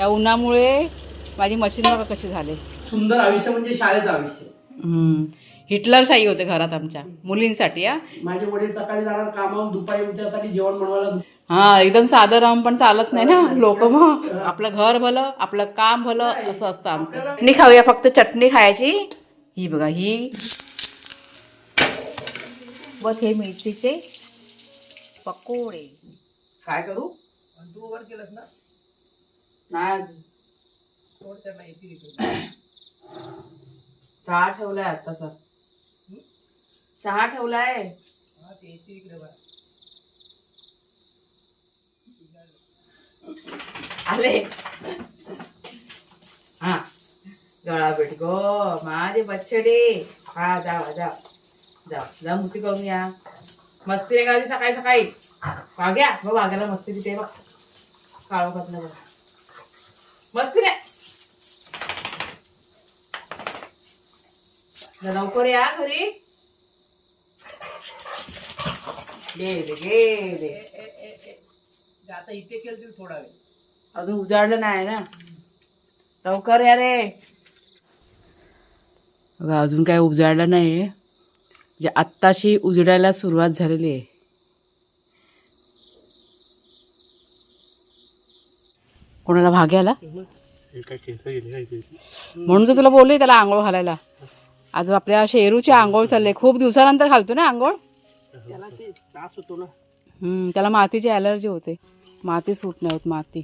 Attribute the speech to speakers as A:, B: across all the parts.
A: या उन्हामुळे माझी मशीन बघा कशी झाले.
B: सुंदर आयुष्य म्हणजे शाळेचं आयुष्य.
A: हिटलरशाही होते घरात आमच्या मुलींसाठी हा.
B: माझे वडील सकाळी जाणार कामावून दुपारी तुमच्यासाठी जेवण बनवायला
A: हा एकदम साधं राहून पण चालत नाही ना लोक मग. आपलं घर भलं आपलं काम भलं असं असतं आमचं. चटणी खाऊया फक्त चटणी खायची. ही बघा ही. बस हे मिरचीचे पकोडे. काय करू?
B: तू वर केलंस ना?
A: नाही. अजून चहा ठेवलाय आता सर. चहा ठेवलाय. आले. हा. गळा भेट गो. माझे बच्छडे हा जावा जा. जा जा मुठी करून या. मस्ती आहे का सकाळी सकाळी. वाघ्या मग वाघ्याला मस्ती तिथे बघ. काळो बघ. मस्ती रे जा लवकर या घरी गेले गेले
B: आता इथे केलं तरी थोडा वेळ
A: अजून उजाडलं नाही ना लवकर या रे अजून काय उजाडलं नाही म्हणजे आत्ताशी उजडायला सुरुवात झालेली आहे कोणाला भाग्याला? म्हणून तर तुला बोलले त्याला आंघोळ घालायला. आज आपल्या शेरूची आंघोळ चालले. खूप दिवसानंतर घालतो ना आंघोळ?
B: त्याला ते त्रास होतो ना.
A: हम्म, त्याला मातीची ॲलर्जी होते. माती सूट नाही होत माती.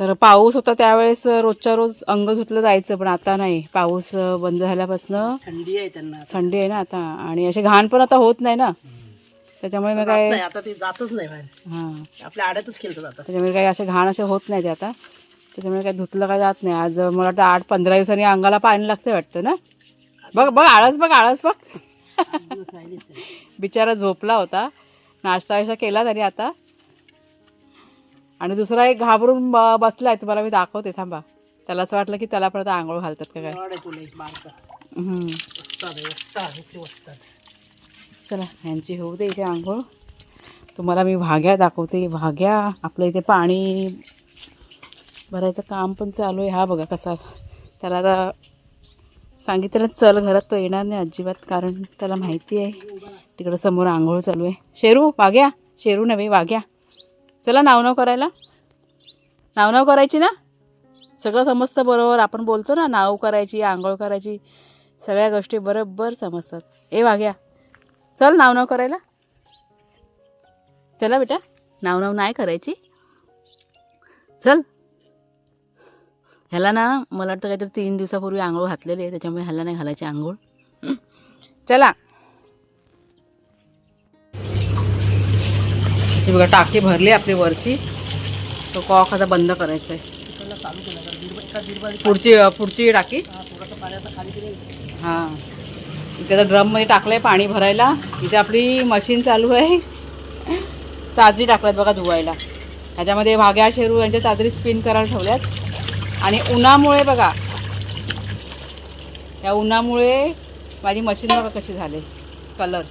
A: तर पाऊस होता त्यावेळेस रोजच्या रोज अंग धुतलं जायचं पण आता नाही. पाऊस बंद झाल्यापासनं
B: थंडी आहे त्यांना
A: थंडी आहे ना आता. आणि असे घाण पण आता होत नाही ना. त्याच्यामुळे मग काय
B: नाही आता ते जातच नाही बाहेर.
A: हां.
B: आपल्या आड्यातच
A: त्याच्यामुळे काही असे घाण असे होत नाही ते आता. त्याच्यामुळे काही धुतलं का जात नाही. आज मला वाटतं आठ पंधरा दिवसांनी अंगाला पाणी लागतं वाटतं ना? बघ बघ आळस बघ आळस बघ. बिचारा झोपला होता. नाश्ता वाश्ता केला त्याने आता. आणि दुसरा एक घाबरून ब- बसलाय. तुम्हाला मी दाखवते थांबा. त्याला असं वाटलं की त्याला परत आंघोळ घालतात का काय?
B: तुला एक
A: हम्म.
B: वस्ताद आहे वस्ताद आहे ते वस्ताद.
A: चला ह्यांची होऊ दे इथे आंघोळ. तुम्हाला मी भाग्या दाखवते. भाग्या आपलं इथे पाणी भरायचं काम पण चालू आहे. हा बघा कसा त्याला आता सांगितलं चल घरात तो येणार नाही अजिबात कारण त्याला माहिती आहे. तिकडं समोर आंघोळ चालू आहे. शेरू वाघ्या. शेरू नव्हे वाघ्या. चला नावनाव करायला. नावनाव करायची ना? सगळं समजतं बरोबर. आपण बोलतो ना नाव करायची आंघोळ करायची. सगळ्या गोष्टी बरोबर समजतात. ए वाघ्या. चल नाव नाव करायला. चला बेटा नाव नाव नाही करायची. चल. ह्याला ना मला वाटतं काहीतरी तीन दिवसापूर्वी आंघोळ घातलेली आहे त्याच्यामुळे ह्याला नाही घालायची आंघोळ? चला. ही बघा टाकी भरली आपली वरची. तो कॉक आता बंद करायचा आहे. पुढची पुढची टाकी.
B: हा
A: त्याचं ड्रममध्ये टाकलं आहे पाणी भरायला. इथे आपली मशीन चालू आहे. चादरी टाकल्यात बघा धुवायला. ह्याच्यामध्ये भाग्या शेरू यांच्या चादरी स्पिन करायला ठेवल्यात. आणि उन्हामुळे बघा या उन्हामुळे माझी मशीन बघा कशी झाले. कलर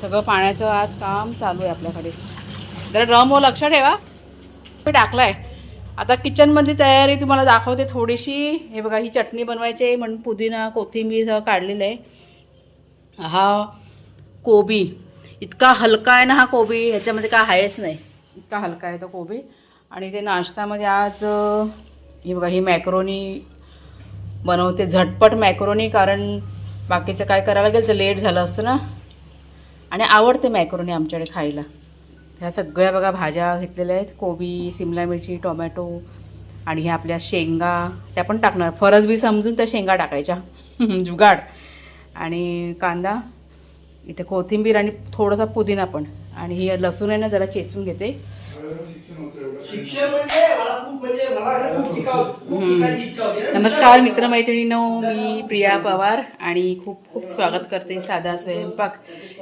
A: सगळं पाण्याचं आज काम चालू आहे आपल्याकडे. जरा ड्रमवर लक्ष ठेवा. मी टाकला आहे आता किचनमधली तयारी तुम्हाला दाखवते थोडीशी. हे बघा ही चटणी बनवायची आहे म्हणून पुदिना कोथिंबीर काढलेलं आहे. हा कोबी इतका हलका आहे ना हा कोबी ह्याच्यामध्ये काय आहेच नाही. इतका हलका आहे तो कोबी. आणि ते नाश्त्यामध्ये आज हे बघा ही मॅक्रोनी बनवते. झटपट मॅक्रोनी कारण बाकीचं काय करायला गेलं तर लेट झालं असतं ना. आणि आवडते मॅक्रोनी आमच्याकडे खायला. ह्या सगळ्या बघा भाज्या घेतलेल्या आहेत. कोबी सिमला मिरची टोमॅटो आणि ह्या आपल्या शेंगा. त्या पण टाकणार. फरस बी समजून त्या शेंगा टाकायच्या. जुगाड. आणि कांदा इथे कोथिंबीर आणि थोडासा पुदिना पण. आणि ही लसूण आहे ना जरा चेचून घेते.
B: म्हणजे म्हणजे.
A: नमस्कार मित्रमैत्रिणींनो मी प्रिया पवार आणि खूप खूप स्वागत करते साधा स्वयंपाक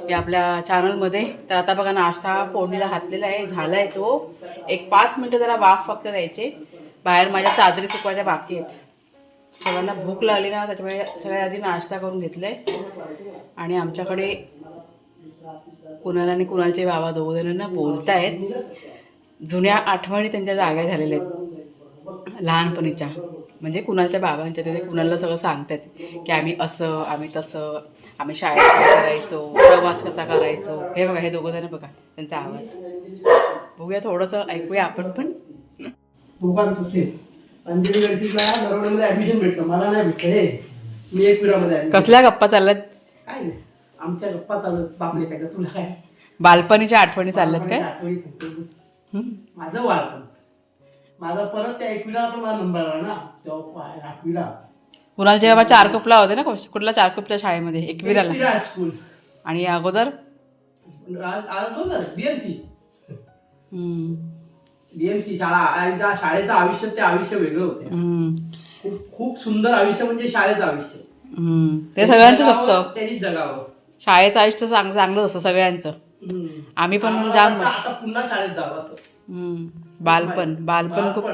A: या आपल्या चॅनलमध्ये तर आता बघा नाश्ता फोडणीला घातलेला आहे झाला आहे तो. एक पाच मिनटं जरा वाफ फक्त द्यायचे. बाहेर माझ्या चादरी सुकवायच्या बाकी आहेत. सगळ्यांना भूक लागली ना त्याच्यामुळे सगळ्या आधी नाश्ता करून घेतलाय. आणि आमच्याकडे कुणाला आणि कुणालचे बाबा दोघं जणांना बोलतायत. जुन्या आठवणी त्यांच्या जाग्या झालेल्या आहेत. लहानपणीच्या. म्हणजे कुणालच्या बाबांच्या ते कुणाला सगळं सांगतात की आम्ही असं आम्ही तसं आम्ही शाळेत करायचो प्रवास कसा करायचो. हे बघा हे दोघं जण बघा त्यांचा आवाज. बघूया थोडंसं ऐकूया आपण पण.
B: ऍडमिशन भेटलं मला नाही भेटलं मी एक.
A: कसल्या गप्पा चालल्यात?
B: काय? आमच्या गप्पा चालू आहेत. बापले काय तुला काय?
A: बालपणीच्या आठवणी चालल्यात काय?
B: माझं बालपण माझा परत त्या एकविरा पण माझा नंबर आला ना? तेव्हा आठवीला.
A: कुणाल जेव्हा चारकुपला होते ना कौश- कुठला चारकुपच्या शाळेमध्ये? एकविराला.
B: एकविरा स्कूल
A: आणि अगोदर?
B: आज तो बीएमसी
A: हम्म.
B: बीएमसी शाळा. आणि त्या शाळेचं आयुष्य ते आयुष्य वेगळं होतं.
A: हम्म.
B: खूप खूप सुंदर आयुष्य म्हणजे शाळेचं आयुष्य.
A: हम्म. ते सगळ्यांचंच असतं.
B: त्यांनीच जगावं.
A: शाळेचं आयुष्य चांग चांगलंच असतं सगळ्यांचं. आम्ही पण जाम
B: आता पुन्हा शाळेत जावं असं.
A: बालपण बालपण खूप.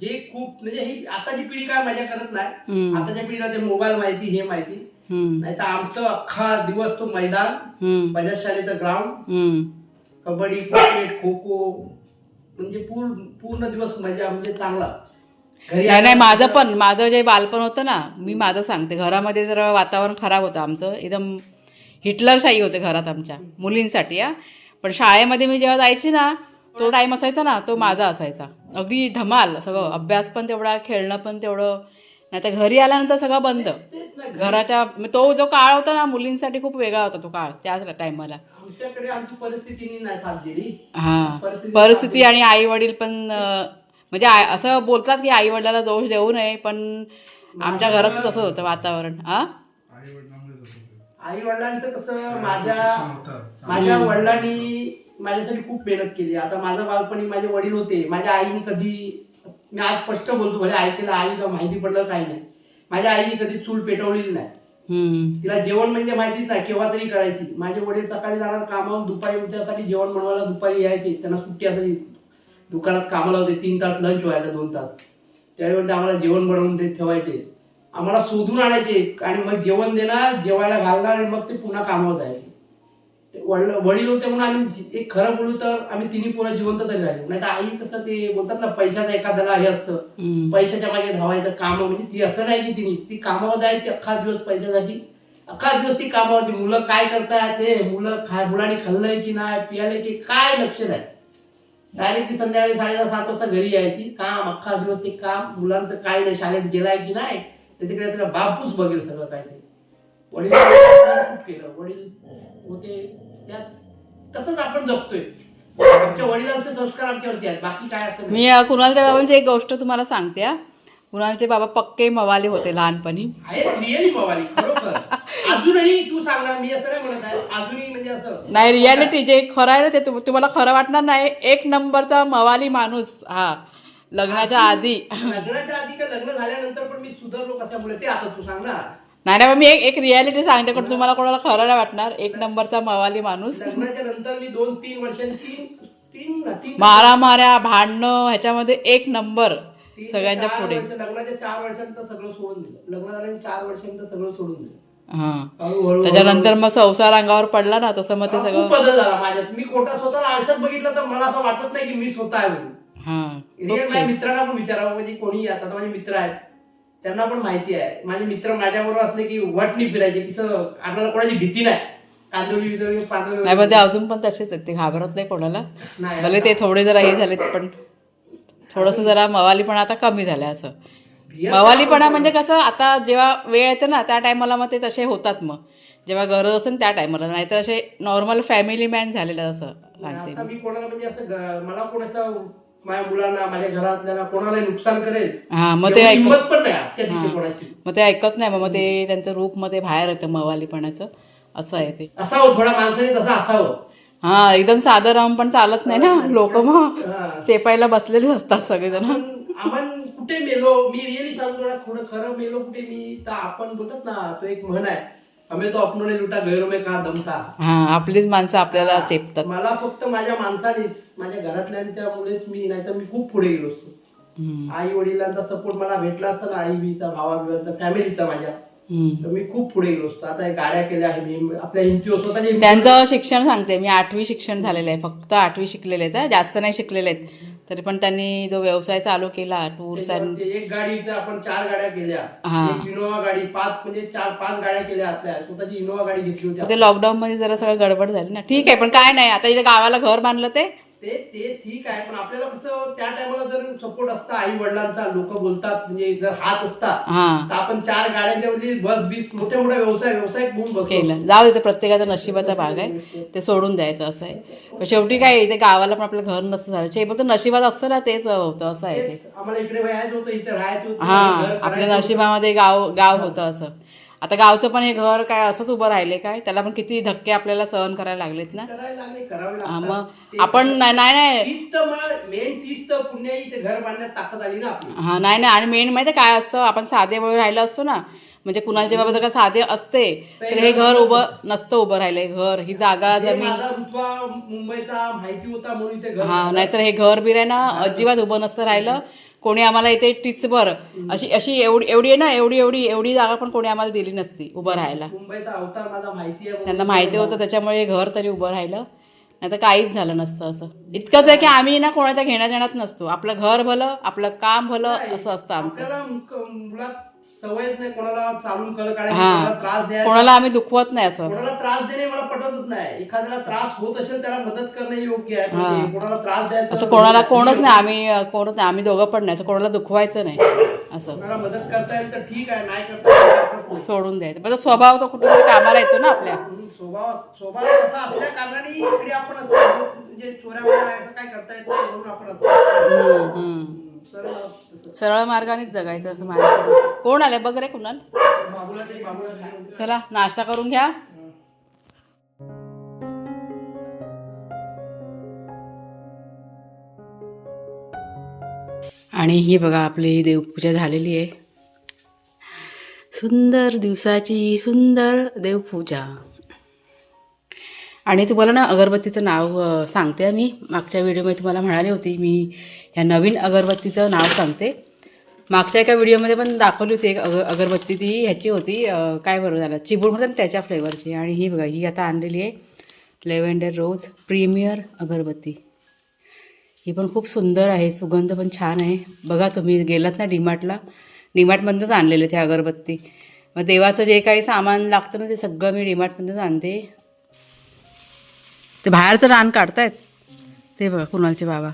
B: जे खूप म्हणजे ही आताची पिढी काय मजा करत नाही. आताच्या पिढीला ते मोबाईल माहिती हे माहिती. नाही तर आमचं अख्खा दिवस तो मैदान. बजाज शाळेचं ग्राउंड. कबड्डी क्रिकेट खो खो म्हणजे पूर्ण पूर्ण दिवस मजा म्हणजे चांगला
A: नाही नाही माझं पण माझं जे बालपण होतं ना मी माझं सांगते घरामध्ये जर वातावरण खराब होतं आमचं एकदम हिटलरशाही होते घरात आमच्या मुलींसाठी हा. पण शाळेमध्ये मी जेव्हा जायची ना तो टाईम असायचा ना तो माझा असायचा. अगदी धमाल सगळं अभ्यास पण तेवढा खेळणं पण तेवढं. नाही तर घरी आल्यानंतर सगळं बंद. घराच्या तो जो काळ होता ना मुलींसाठी खूप वेगळा होता तो काळ त्याच टायमाला हा.
B: परिस्थिती
A: आणि आई वडील पण म्हणजे असं बोलतात की आई वडिलाला दोष देऊ नये पण आमच्या घरात तसं होतं वातावरण. हा
B: आई वडिलांचं कसं माझ्या माझ्या वडिलांनी माझ्यासाठी खूप मेहनत केली. आता माझं बालपणी माझे वडील होते. माझ्या आईने कधी मी आज स्पष्ट बोलतो म्हणजे ऐकलं आईला माहिती पडलं काही नाही. माझ्या आईने कधी चूल पेटवलेली नाही. तिला जेवण म्हणजे माहितीच नाही केव्हा तरी करायची. माझे वडील सकाळी जाणार कामावर दुपारी त्यासाठी जेवण बनवायला दुपारी यायचे. त्यांना सुट्टी असायची. दुकानात कामाला होते तीन तास लंच व्हायला दोन तास. त्यावेळी आम्हाला जेवण बनवून ते ठेवायचे. आम्हाला शोधून आणायचे. आणि मग जेवण देणार जेवायला घालणार आणि मग ते पुन्हा कामावर जायचे. वडील वडील होते म्हणून आम्ही एक खरं बोलू तर आम्ही तिन्ही पोरं जिवंत तरी राहिलो. नाही तर आई कसं ते बोलतात ना पैशाचं एखाद्याला हे असतं. पैशाच्या मागे धावायचं काम म्हणजे ती असं नाही की तिने. ती कामावर जायची अख्खा दिवस पैशासाठी. अख्खा दिवस ती कामावरती. मुलं काय करतायत ते मुलं खा मुलांनी खाल्लंय की नाही पियाले की काय लक्ष नाही. डायरेक्ट ती संध्याकाळी साडेदहा सात वाजता घरी यायची. काम अख्खा दिवस ते काम. मुलांचं काय नाही शाळेत गेलाय की नाही तर तिकडे त्याला बापूच बघेल सगळं काय ते वडील खूप केलं. वडील होते. त्यात तसंच आपण जगतोय. आमच्या वडिलांचे संस्कार आमच्यावरती आहेत. बाकी काय असं नाही.
A: मी अ, कुणालच्या बाबांची एक गोष्ट तुम्हाला सांगते हा कुणालचे बाबा पक्के मवाले होते लहानपणी.
B: आहे रिअली मवाली खरोखर. अजूनही तू सांगणार मी असं नाही म्हणत आहे. अजूनही म्हणजे असं.
A: नाही रियालिटी जे खरं आहे ना ते तुम- तुम्हाला खरं वाटणार नाही. एक नंबरचा मवाली माणूस हा. लग्नाच्या आधी
B: लग्नाच्या आधी का लग्न झाल्यानंतर पण मी सुधारलो कशामुळे? ते आता तू सांग ना.
A: नाही नाही मी एक एक रियालिटी सांगते पण तुम्हाला कोणाला खरं नाही वाटणार. एक नंबरचा मवाली माणूस.
B: लग्नाच्या नंतर मी दोन तीन वर्षांनी तीन तीन ना तीन
A: मारा माऱ्या भांडणं ह्याच्यामध्ये एक नंबर
B: तीन ते
A: सगळ्यांच्या
B: चार
A: पुढे.
B: वर्ष, लग्नाच्या चार सगळं सोडून दिलं. लग्न झाल्याने चार सगळं सोडून दिलं.
A: हा.
B: हळूहळू
A: त्याच्यानंतर मग संसार अंगावर पडला ना तसं मग ते
B: हा,
A: सगळं
B: खूप बदल झाला माझ्यात. मी खोटा स्वतःला आळशात बघितलं तर मला असं वाटत नाही की मी स्वतः आहे म्हणून. माझ्या मित्रांना पण विचारावं म्हणजे कोणी आता माझे मित्र आहेत. त्यांना पण माहिती आहे. माझे मित्र माझ्याबरोबर असले की वट नाही फिरायचे की सर आपल्याला कोणाची भीती नाही. कांदोळी बिदोळी पांदोळी
A: अजून पण तसेच आहेत. ते घाबरत नाही कोणाला. भले ते थोडे जरा हे झालेत पण थोडंसं जरा मवालीपणा आता कमी झालं असं. मवालीपणा म्हणजे कसं आता जेव्हा वेळ येते ना त्या टायमाला मग ते तसे होतात मग. जेव्हा गरज असेल त्या टायमाला. नाहीतर असे नॉर्मल फॅमिली मॅन झालेलं असं सांगते
B: आता मी कोणाला म्हणजे असं मला कोणाचं माझ्या मुलांना माझ्या घरातल्याला कोणालाही नुकसान करेल
A: हा मग ते
B: एवढी हिंमत पण नाही त्या तिथे कोणाची.
A: मग ते ऐकत नाही मग ते त्यांचं रूपमध्ये बाहेर येतं मवालीपणाचं. असं आहे ते.
B: असावं थोड्या माणसाने तसं असावं.
A: हा एकदम साधं राम पण चालत नाही ना लोक मग
B: हा.
A: चेपायला बसलेलेच असतात सगळेजण.
B: आपण आपण कुठे मेलो? मी रिअली सांगतो ना थोडं खरं मेलो कुठे मी? तर आपण बोलतात ना तो एक म्हण आहे.
A: हा आपलीच माणसं आपल्याला चेपतात.
B: मला फक्त माझ्या माणसानेच माझ्या घरातल्यांच्या मुळेच मी नाही तर मी खूप पुढे गेलो असतो. आई वडिलांचा सपोर्ट मला भेटला असता ना आई बीचा भावा बिवांचा फॅमिलीचा माझ्या मी खूप पुढे गेलो असतो. आता हे गाड्या केल्या आहे मी आपल्या हिमतीवर स्वतःच्या
A: त्यांचं शिक्षण सांगते मी आठवी शिक्षण झालेलं आहे. फक्त आठवी शिकलेले आहेत जास्त नाही शिकलेले आहेत. तरी पण त्यांनी जो व्यवसाय चालू केला टूर्स अँड
B: ते एक गाडी तर आपण चार गाड्या केल्या
A: हा.
B: एक इनोवा गाडी पाच म्हणजे चार पाच गाड्या केल्या आपल्या स्वतःची इनोवा गाडी घेतली होती
A: ते लॉकडाऊन मध्ये जरा सगळं गडबड झाली ना ठीक आहे पण काय नाही आता इथे गावाला घर बांधलं ते
B: ते ते ठीक आहे पण आपल्याला कसं त्या टायमाला जर सपोर्ट असता आई वडिलांचा लोक बोलतात म्हणजे जर हात असता तर आपण चार गाड्यांच्या म्हणजे बस बीस मोठे मोठे व्यवसाय व्यवसाय होऊन
A: केलं. जाऊ दे प्रत्येकाचा नशिबाचा भाग आहे. ते सोडून द्यायचं असं आहे. पण शेवटी काय इथे गावाला पण आपलं घर नसतं झालं. फक्त नशिबात असतं ना तेच होतं असं आहे ते.
B: आम्हाला इकडे होतं इथे राहायचं
A: हा आपल्या नशिबामध्ये गाव गाव होतं असं. आता गावचं पण हे घर काय असंच उभं राहिले काय? त्याला पण किती धक्के आपल्याला सहन करायला लागलेत ना?
B: होतं. करायला लागले करावे
A: हा,
B: लागतात.
A: मग
B: ते-
A: आपण नाही नाही नाही.
B: तीच तर मग मेन तीच तर पुण्य इथे घर बांधण्यात ताकद आली ना आपली.
A: हा नाही नाही. आणि मेन माहिती काय असतं? आपण साधे वेळ राहिलं असतो ना म्हणजे कुणाच्या बाबा जर का साधे असते तर हे घर उभं नसतं उभं राहिलंय. घर ही जागा
B: जे
A: जमीन.
B: माझा मुंबईचा माहिती होता म्हणून इथे घर
A: हा नाहीतर हे घर बी आहे ना अजिबात उभं नसतं राहिलं. कोणी आम्हाला इथे टिचभर अशी अशी एवढी एवढी आहे ना एवढी एवढी एवढी जागा पण कोणी आम्हाला दिली नसती उभं राहायला.
B: मुंबईचा अवतार माझा माहिती आहे
A: त्यांना माहिती होतं त्याच्यामुळे हे घर तरी उभं राहिलं. नाही तर काहीच झालं नसतं असं. इतकंच आहे की आम्ही ना कोणाच्या घेण्या देण्यात नसतो. आपलं घर भलं आपलं काम भलं असं असतं आमचं.
B: सवयच नाही कोणाला चालून कळ काढायची. कोणाला त्रास द्यायचा.
A: कोणाला आम्ही दुखवत नाही असं.
B: कोणाला त्रास देणे मला पटतच नाही. एखाद्याला त्रास होत असेल त्याला मदत करणे योग्य आहे. पण ते कोणाला त्रास द्यायचा
A: असं कोणाला कोणच नाही आम्ही कोणच नाही आम्ही दोघं पण नाही असं कोणाला दुखवायचं नाही. असं.
B: कोणाला मदत करता येईल तर ठीक आहे नाही करता येईल तर आपण पुढे.
A: सोडून द्यायचं. पण तो स्वभाव तो कुठेतरी कामाला येतो ना आपल्या.
B: म्हणून स्वभाव स्वभाव असा असल्या कारणाने इकडे आपण असं म्हणजे चोऱ्या वगैरे काय करता येत नाही म्हणून आपण असं.
A: हम्म.
B: सरळ
A: मार्गानेच जगायचं असं माझ्या कोण आले बघ रे कुणाल? चला नाश्ता करून घ्या. आणि ही बघा आपली देवपूजा झालेली आहे. सुंदर दिवसाची सुंदर देवपूजा. आणि तुम्हाला ना अगरबत्तीचं नाव सांगते मी मागच्या व्हिडिओमध्ये तुम्हाला म्हणाले होती मी ह्या नवीन अगरबत्तीचं नाव सांगते. मागच्या एका व्हिडिओमध्ये पण दाखवली होती एक अग अगरबत्ती ती ह्याची होती काय बरोबर झालं चिबूड म्हणतात त्याच्या फ्लेवरची आणि ही बघा ही आता आणलेली आहे. लेव्हेंडर रोज प्रीमियर अगरबत्ती. ही पण खूप सुंदर आहे सुगंध पण छान आहे. बघा तुम्ही गेलात ना डीमार्टला डीमार्टमधूनच आणलेले ते अगरबत्ती. मग देवाचं जे काही सामान लागतं ना ते सगळं मी डीमार्टमधनंच आणते. ते बाहेरचं रान काढतायत. ते बघा कुणालचे बाबा.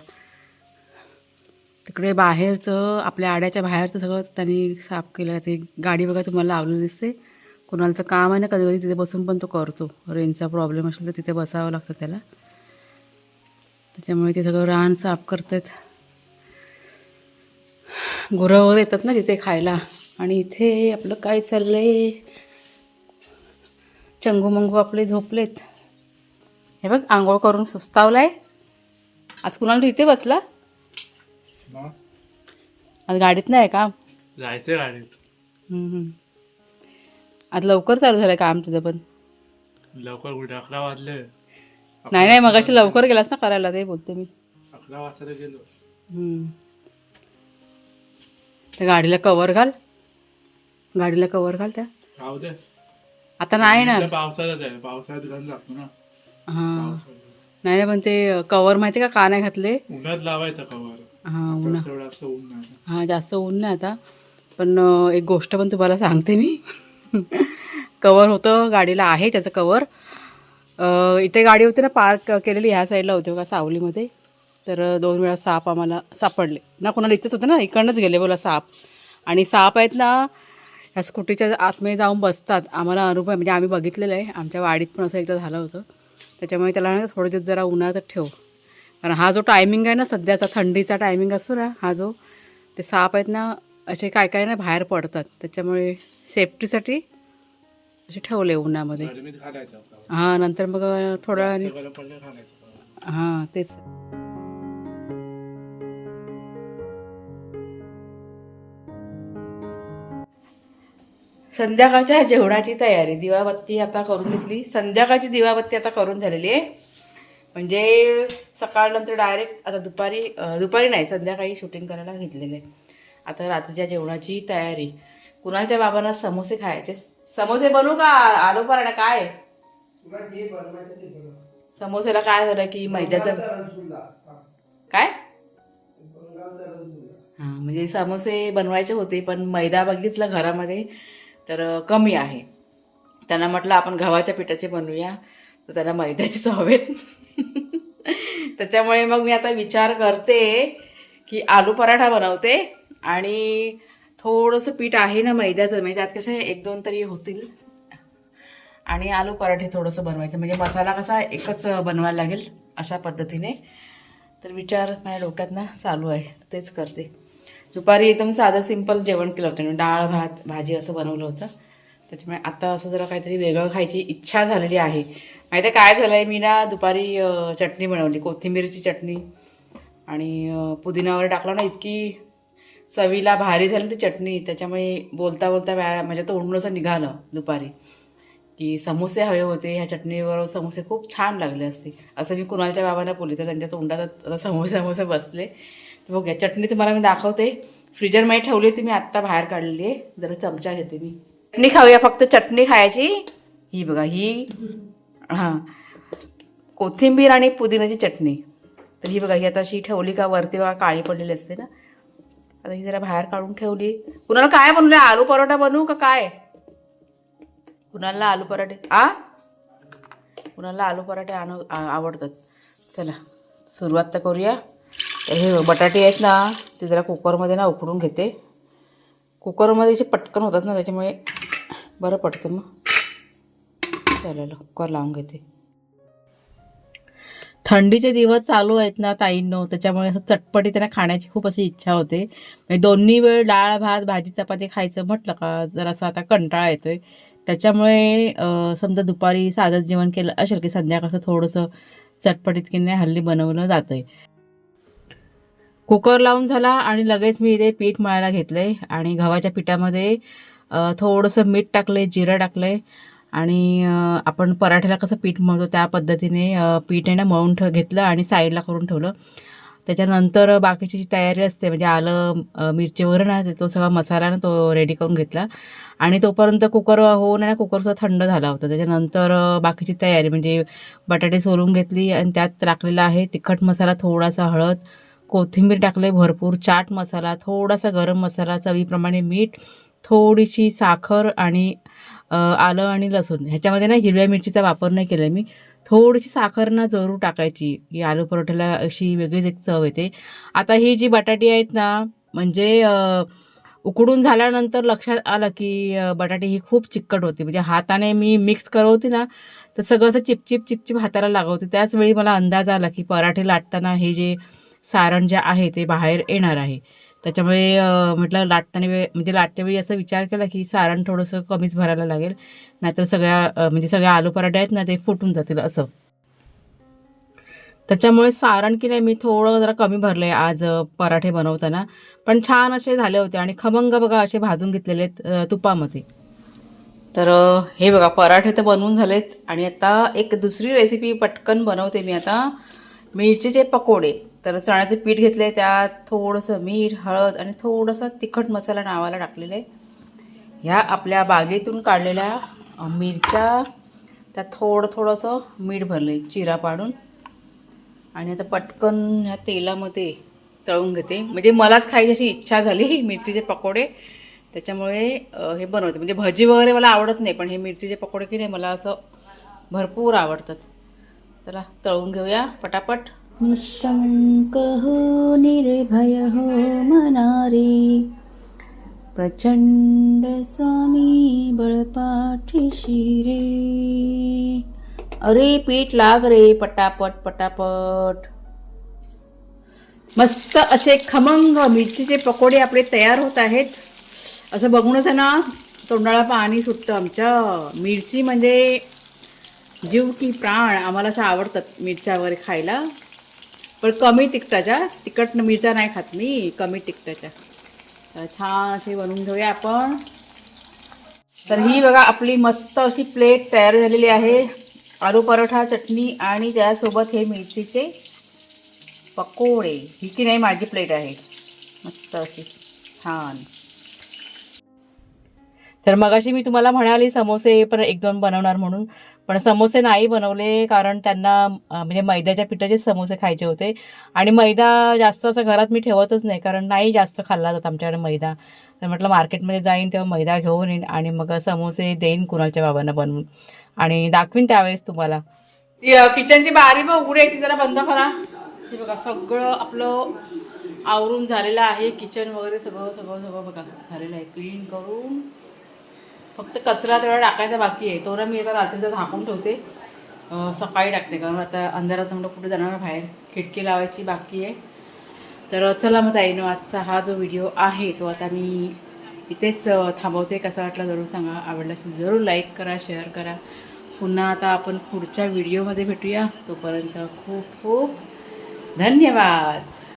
A: तिकडे बाहेरचं आपल्या आड्याच्या बाहेरचं सगळं त्यांनी साफ केलं. ते गाडी वगैरे तुम्हाला लावलेली दिसते. कुणालाचं काम आहे ना कधी कधी तिथे बसून पण तो करतो. रेंजचा प्रॉब्लेम असेल तर तिथे बसावं लागतं त्याला. त्याच्यामुळे ते सगळं रान साफ करतात. गुरं वगैरे येतात ना तिथे खायला. आणि इथे आपलं काय चाललंय? चंगू मंगू आपले झोपलेत. हे बघ आंघोळ करून सुस्तावलाय. आज कुणाला इथे बसला? आज गाडीत नाही का?
C: जायचं गाडीत.
A: हम्म, हम्म. आज लवकर चालू झालं काम तुझं पण.
C: लवकर कुठे अकरा वाजले.
A: नाही नाही मग अशी लवकर गेलास ना करायला ते बोलते मी.
C: अकरा वाजता गेलो.
A: हम्म. त्या गाडीला कवर घाल. गाडीला कवर घाल त्या.
C: राहू दे.
A: आता नाही ना
C: इथं पावसाळ्याच आहे पावसाळ्यात घन लागतो ना.
A: हां. नाही पण ते कवर माहिती का? का नाही घातले?
C: उन्हात लावायचा कवर
A: हां उन्हा.
C: असं ऊन नाही
A: हां जास्त ऊन नाही आता. पण एक गोष्ट पण तुम्हाला सांगते मी. कवर होतं गाडीला आहे त्याचं कवर. इथे गाडी होती ना पार्क केलेली ह्या साईडला होती बघा सावलीमध्ये. तर दोन वेळा साप आम्हाला सापडले. ना कोणाला इथंच होतं ना इकडनंच गेले बोला साप. आणि साप आहेत ना ह्या स्कूटीच्या आतमध्ये जाऊन बसतात. आम्हाला अनुभव आहे म्हणजे आम्ही बघितलेलं आहे. आमच्या वाडीत पण असं एकदा झालं होतं. त्याच्यामुळे त्याला थोडं जरा उन्हातच ठेव. कारण हा जो टायमिंग आहे ना सध्याचा थंडीचा टायमिंग असतो ना हा जो ते साप आहेत ना असे काय काय ना बाहेर पडतात. त्याच्यामुळे सेफ्टीसाठी असे ठेवले उन्हामध्ये. हां नंतर मग
C: cover.
A: हां तेच. संध्याकाळच्या जेवणाची तयारी. दिवाबत्ती आता करून घेतली. संध्याकाळची दिवाबत्ती आता करून झालेली आहे. म्हणजे सकाळनंतर डायरेक्ट आता दुपारी दुपारी नाही संध्याकाळी शूटिंग करायला घेतलेलं आहे. आता रात्रीच्या जेवणाची तयारी. कुणालच्या बाबांना समोसे खायचे? समोसे बनवू का? आलो पराठा काय? समोसेला काय झालं की मैद्याचं काय? हां म्हणजे समोसे बनवायचे होते पण मैदा बघितलं घरामध्ये तर कमी आहे. त्यांना म्हटलं आपण गव्हाच्या पिठाचे बनवूया. तर त्यांना मैद्याची सवय त्याच्यामुळे मग मी आता विचार करते की आलू पराठा बनवते आणि थोडंसं पीठ आहे ना मैद्याचं म्हणजे त्यात कसं एक दोन तरी होतील. आणि आलू पराठे थोडंसं बनवायचं म्हणजे मसाला कसा एकच बनवायला लागेल अशा पद्धतीने. तर विचार माझ्या डोक्यात ना चालू आहे तेच करते. दुपारी एकदम साधं सिंपल जेवण केलं होतं म्हणजे डाळ भात भाजी असं बनवलं होतं. त्याच्यामुळे आता असं जरा काहीतरी वेगळं खायची इच्छा झालेली आहे. माहिती आहे काय झालं आहे मी ना दुपारी चटणी बनवली कोथिंबीरची चटणी. आणि पुदिना वगैरे टाकला ना इतकी चवीला भारी झाली ती चटणी. त्याच्यामुळे बोलता बोलता व्या माझ्या तोंडून असं निघालं दुपारी की समोसे हवे होते. ह्या चटणीवर समोसे खूप छान लागले असते. असं मी कुणालच्या बाबांना बोलली तर त्यांच्या तोंडात आता समोसे समोसे बसले. तर बघूया चटणी तुम्हाला मी दाखवते. फ्रीजरमध्ये ठेवली होती मी आत्ता बाहेर काढलेली आहे. जरा चमचा घेते मी. चटणी खाऊया फक्त चटणी खायची. ही बघा ही. हां. कोथिंबीर आणि पुदिन्याची चटणी. तर ही बघा ही आता अशी ठेवली का वरती बघा काळी पडलेली असते ना. आता ही जरा बाहेर काढून ठेवली. कुणाला काय बनवलं आलू परोठा बनवू का काय? कुणाला आलू पराठे? आ? कुणाला आलू पराठे आण आवडतात. चला सुरुवात तर करूया. हे बटाटे आहेत ना ते जरा कुकरमध्ये ना उकडून घेते. कुकरमध्ये जे पटकन होतात ना त्याच्यामुळे बरं पडतं मग. चालेल कुकर लावून घेते. थंडीचे दिवस चालू आहेत ना ताईंनो त्याच्यामुळे असं चटपटी त्यांना खाण्याची खूप अशी इच्छा होते. म्हणजे दोन्ही वेळ डाळ भात भाजी चपाती खायचं म्हटलं का जरासं आता कंटाळा येतोय. त्याच्यामुळे समजा दुपारी साधं जेवण केलं असेल की संध्याकाळचं थोडंसं चटपटीत की नाही हल्ली बनवलं जातं आहे कुकर लावून झाला आणि लगेच मी इथे पीठ मळायला घेतलं आहे आणि गव्हाच्या पिठामध्ये थोडंसं मीठ टाकलं आहे जिरं टाकलं आहे आणि आपण पराठ्याला कसं पीठ मळतो त्या पद्धतीने पीठ आहे ना मळून ठेव घेतलं आणि साईडला करून ठेवलं. त्याच्यानंतर बाकीची जी तयारी असते म्हणजे आलं अं, मिरची वगैरे ना तो सगळा मसाला ना तो रेडी करून घेतला. आणि तोपर्यंत कुकर होऊन आहे ना कुकरसुद्धा थंड झाला होता. त्याच्यानंतर बाकीची तयारी म्हणजे बटाटे सोलून घेतली आणि त्यात टाकलेला आहे तिखट मसाला थोडासा हळद कोथिंबीर टाकले भरपूर चाट मसाला थोडासा गरम मसाला चवीप्रमाणे मीठ थोडीशी साखर आणि आलं आणि लसूण. ह्याच्यामध्ये ना हिरव्या मिरचीचा वापर नाही केला मी. थोडीशी साखर ना जरूर टाकायची. की आलू परोठ्याला अशी वेगळीच एक चव येते. आता ही जी बटाटी आहेत ना म्हणजे उकडून झाल्यानंतर लक्षात आलं की बटाटे बटाटी ही खूप चिकट होती. म्हणजे हाताने मी मिक्स करवते ना तर सगळं असं चिपचिप चिपचिप हाताला लागवते. त्याचवेळी मला अंदाज आला की पराठे लाटताना हे जे सारण जे आहे ते बाहेर येणार आहे. त्याच्यामुळे म्हटलं लाटताना वेळ म्हणजे लाटते वेळी असं विचार केला की सारण थोडंसं कमीच भरायला लागेल. नाहीतर सगळ्या म्हणजे सगळ्या आलू पराठे आहेत ना ते फुटून जातील असं. त्याच्यामुळे सारण की नाही मी थोडं जरा कमी भरलं आहे आज पराठे बनवताना. पण छान असे झाले होते आणि खमंग बघा असे भाजून घेतलेले आहेत तुपामध्ये. तर हे बघा पराठे तर बनवून झालेत. आणि आता एक दुसरी रेसिपी पटकन बनवते मी आता. मिरचीचे पकोडे तर चण्याचं पीठ घेतलं आहे त्यात थोडंसं मीठ हळद आणि थोडंसं तिखट मसाला नावाला टाकलेलं. आहे ह्या आपल्या बागेतून काढलेल्या मिरच्या त्यात थोडं थोडंसं मीठ भरलं आहे चिरा पाडून. आणि आता पटकन ह्या तेलामध्ये तळून घेते. म्हणजे मलाच खायची अशी इच्छा झाली मिरचीचे पकोडे. त्याच्यामुळे हे बनवते. म्हणजे भजी वगैरे मला आवडत नाही पण हे मिरचीचे पकोडे की नाही मला असं भरपूर आवडतात. चला तळून घेऊया पटापट. निशंक हो निर्भय हो मनारे। प्रचंड स्वामी बळपाठीशी रे अरे पीठ लाग रे पटापट पटापट। मस्त असे खमंग मिरचीचे पकोडे आपले तयार होत आहेत. असं बघूनच आहे ना तोंडाला पाणी सुटतं आमच्या. मिरची म्हणजे जीव की प्राण आम्हाला अशा आवडतात मिरच्या वगैरे खायला. पण कमी तिखटाच्या. तिखट मिरच्या नाही खात मी कमी तिखटाच्या. तर छान असे बनवून घेऊया आपण. तर ही बघा आपली मस्त अशी प्लेट तयार झालेली आहे. आलू परोठा चटणी आणि त्यासोबत हे मिरचीचे पकोडे. ही की नाही माझी प्लेट आहे. मस्त अशी. छान. तर मगाशी मी तुम्हाला म्हणाली समोसे पण एक दोन बनवणार म्हणून. पण समोसे नाही बनवले कारण त्यांना म्हणजे मैद्याच्या पिठाचेच समोसे खायचे होते. आणि मैदा जास्त असं घरात मी ठेवतच नाही कारण नाही जास्त खाल्ला जात आमच्याकडे मैदा. तर म्हटलं मार्केटमध्ये जाईन तेव्हा मैदा घेऊन येईन आणि मग समोसे देईन कुणालच्या बाबांना बनवून. आणि दाखवीन त्यावेळेस तुम्हाला. किचनची बारी पण उघडी आहे ती जरा बंद करा. हे बघा सगळं आपलं आवरून झालेलं आहे. किचन वगैरे सगळं सगळं सगळं बघा. झालेलं आहे. क्लीन करून फक्त कचरा तेवढा टाकायचा बाकी आहे. तो मी आता रात्रीचा झाकून ठेवते. सकाळी टाकते कारण आता अंधारात म्हणलं कुठे जाणार बाहेर. खिडकी लावायची बाकी आहे. तर चला मग ताईनो आजचा हा जो व्हिडिओ आहे तो आता मी इथेच थांबवते. कसा वाटला जरूर सांगा. आवडला असेल जरूर लाईक करा शेअर करा. पुन्हा आता आपण पुढच्या व्हिडिओमध्ये भेटूया. तोपर्यंत खूप खूप धन्यवाद.